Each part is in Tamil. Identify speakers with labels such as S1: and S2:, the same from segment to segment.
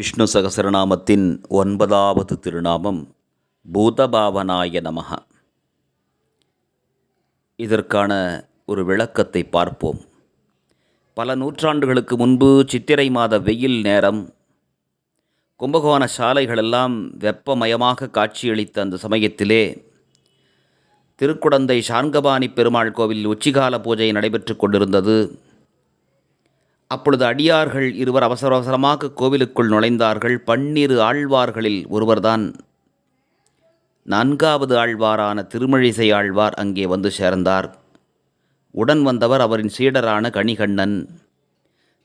S1: விஷ்ணு சகசரநாமத்தின் ஒன்பதாவது திருநாமம் பூதபாவனாய நமக இதற்கான ஒரு விளக்கத்தை பார்ப்போம். பல நூற்றாண்டுகளுக்கு முன்பு சித்திரை மாத வெயில் நேரம் கும்பகோண சாலைகளெல்லாம் வெப்பமயமாக காட்சியளித்த அந்த சமயத்திலே திருக்குடந்தை சார்ங்கபாணி பெருமாள் கோவில் உச்சிகால பூஜை நடைபெற்று கொண்டிருந்தது. அப்பொழுது அடியார்கள் இருவர் அவசர அவசரமாக கோவிலுக்குள் நுழைந்தார்கள். பன்னிரு ஆழ்வார்களில் ஒருவர்தான். நான்காவது ஆழ்வாரான திருமழிசை ஆழ்வார் அங்கே வந்து சேர்ந்தார். உடன் வந்தவர் அவரின் சீடரான கணிகண்ணன்.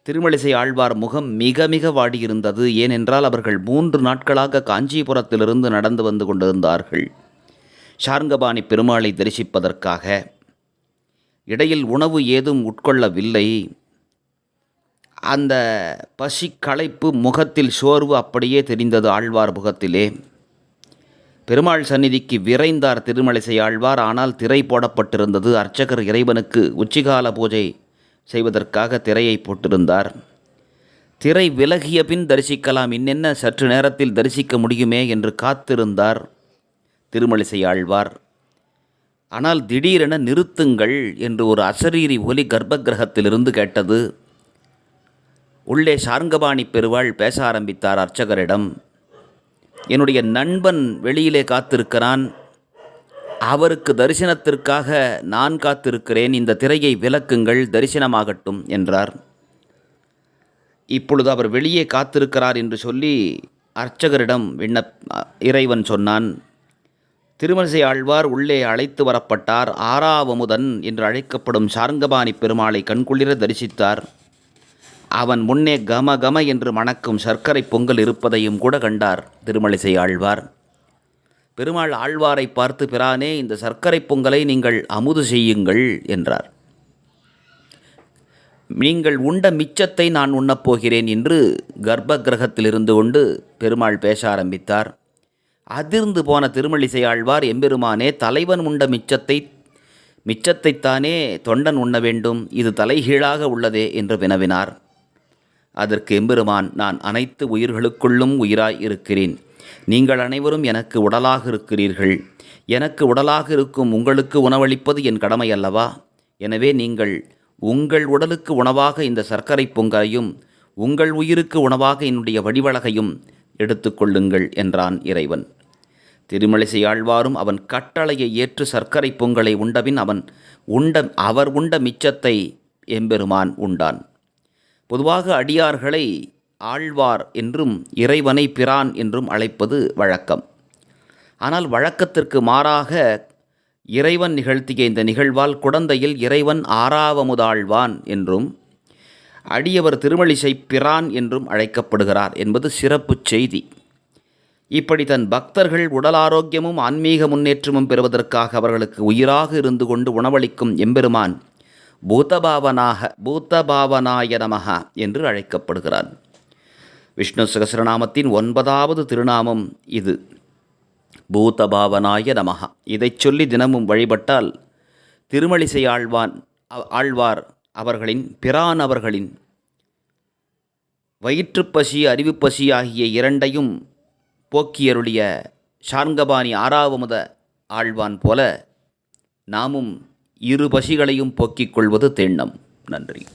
S1: திருமழிசை ஆழ்வார் முகம் மிக மிக வாடியிருந்தது. ஏனென்றால் அவர்கள் மூன்று நாட்களாக காஞ்சிபுரத்திலிருந்து நடந்து வந்து கொண்டிருந்தார்கள். ஷார்ங்கபாணி பெருமாளை தரிசிப்பதற்காக. இடையில் உணவு ஏதும் உட்கொள்ளவில்லை. அந்த பசி களைப்பு முகத்தில் சோர்வு அப்படியே தெரிந்தது ஆழ்வார் முகத்திலே. பெருமாள் சந்நிதிக்கு விரைந்தார் திருமலைசை ஆழ்வார் ஆனால் திரை போடப்பட்டிருந்தது. அர்ச்சகர் இறைவனுக்கு உச்சிகால பூஜை செய்வதற்காக திரையை போட்டிருந்தார். திரை விலகிய பின் தரிசிக்கலாம் இன்னென்ன சற்று நேரத்தில் தரிசிக்க முடியுமே என்று காத்திருந்தார் திருமலிசை ஆழ்வார். ஆனால் திடீரென நிறுத்துங்கள் என்று ஒரு அசரீரி ஒலி கர்ப்பகிரகத்திலிருந்து கேட்டது. உள்ளே சார்ங்கபாணி பெருவாள் பேச ஆரம்பித்தார் அர்ச்சகரிடம். என்னுடைய நண்பன் வெளியிலே காத்திருக்கிறான். அவருக்கு தரிசனத்திற்காக நான் காத்திருக்கிறேன். இந்த திரையை விலக்குங்கள் தரிசனமாகட்டும் என்றார். இப்பொழுது அவர் வெளியே காத்திருக்கிறார் என்று சொல்லி அர்ச்சகரிடம் விண்ணப் இறைவன் சொன்னான். திருமணிசை ஆழ்வார் உள்ளே அழைத்து வரப்பட்டார். ஆறாவமுதன் என்று அழைக்கப்படும் சார்ங்கபாணி பெருமாளை கண்குளிர தரிசித்தார். அவன் முன்னே கம கம என்று மணக்கும் சர்க்கரை பொங்கல் இருப்பதையும் கூட கண்டார். திருமலிசை ஆழ்வார். பெருமாள் ஆழ்வாரை பார்த்து பிரானே இந்த சர்க்கரை பொங்கலை நீங்கள் அமுது செய்யுங்கள் என்றார். நீங்கள் உண்ட மிச்சத்தை நான் உண்ணப்போகிறேன் என்று கர்ப்ப கிரகத்தில் இருந்து கொண்டு பெருமாள் பேச ஆரம்பித்தார். அதிர்ந்து போன திருமலிசை ஆழ்வார் எம்பெருமானே தலைவன் உண்ட மிச்சத்தை மிச்சத்தைத்தானே தொண்டன் உண்ண வேண்டும். இது தலைகீழாக உள்ளதே என்று வினவினார். அதற்கு எம்பெருமான் நான் அனைத்து உயிர்களுக்குள்ளும் உயிராய் இருக்கிறேன். நீங்கள் அனைவரும் எனக்கு உடலாக இருக்கிறீர்கள். எனக்கு உடலாக இருக்கும் உங்களுக்கு உணவளிப்பது என் கடமை அல்லவா? எனவே நீங்கள் உங்கள் உடலுக்கு உணவாக இந்த சர்க்கரை பொங்கலையும் உங்கள் உயிருக்கு உணவாக என்னுடைய வடிவழகையும் எடுத்துக்கொள்ளுங்கள் என்றான் இறைவன். திருமலிசை ஆழ்வாரும் அவன் கட்டளையை ஏற்று சர்க்கரை பொங்கலை உண்டபின் அவன் உண்ட அவர் உண்ட மிச்சத்தை எம்பெருமான் உண்டான். பொதுவாக அடியார்களை ஆழ்வார் என்றும் இறைவனை பிரான் என்றும் அழைப்பது வழக்கம். ஆனால் வழக்கத்திற்கு மாறாக இறைவன் நிகழ்த்திய இந்த நிகழ்வால் குடந்தையில் இறைவன் ஆறாவமுதாழ்வான் என்றும் அடியவர் திருமழிசை பிரான் என்றும் அழைக்கப்படுகிறார் என்பது சிறப்பு செய்தி. இப்படி தன் பக்தர்கள் உடல் ஆரோக்கியமும் ஆன்மீக முன்னேற்றமும் பெறுவதற்காக அவர்களுக்கு உயிராக இருந்து கொண்டு உணவளிக்கும் எம்பெருமான் பூதபாவனாக பூதபாவனாய நமக என்று அழைக்கப்படுகிறான் விஷ்ணு சகசிரநாமத்தின் ஒன்பதாவது திருநாமம் இது. பூதபாவனாய நமக இதை சொல்லி தினமும் வழிபட்டால் திருமலிசை ஆழ்வான் ஆழ்வார் அவர்களின் பிரான் அவர்களின் வயிற்றுப்பசி அறிவுப்பசி ஆகிய இரண்டையும் போக்கியருடைய ஷார்ங்கபாணி ஆறாவமுத ஆழ்வான் போல நாமும் இரு பசிகளையும் போக்கிக் கொள்வது திண்ணம். நன்றி.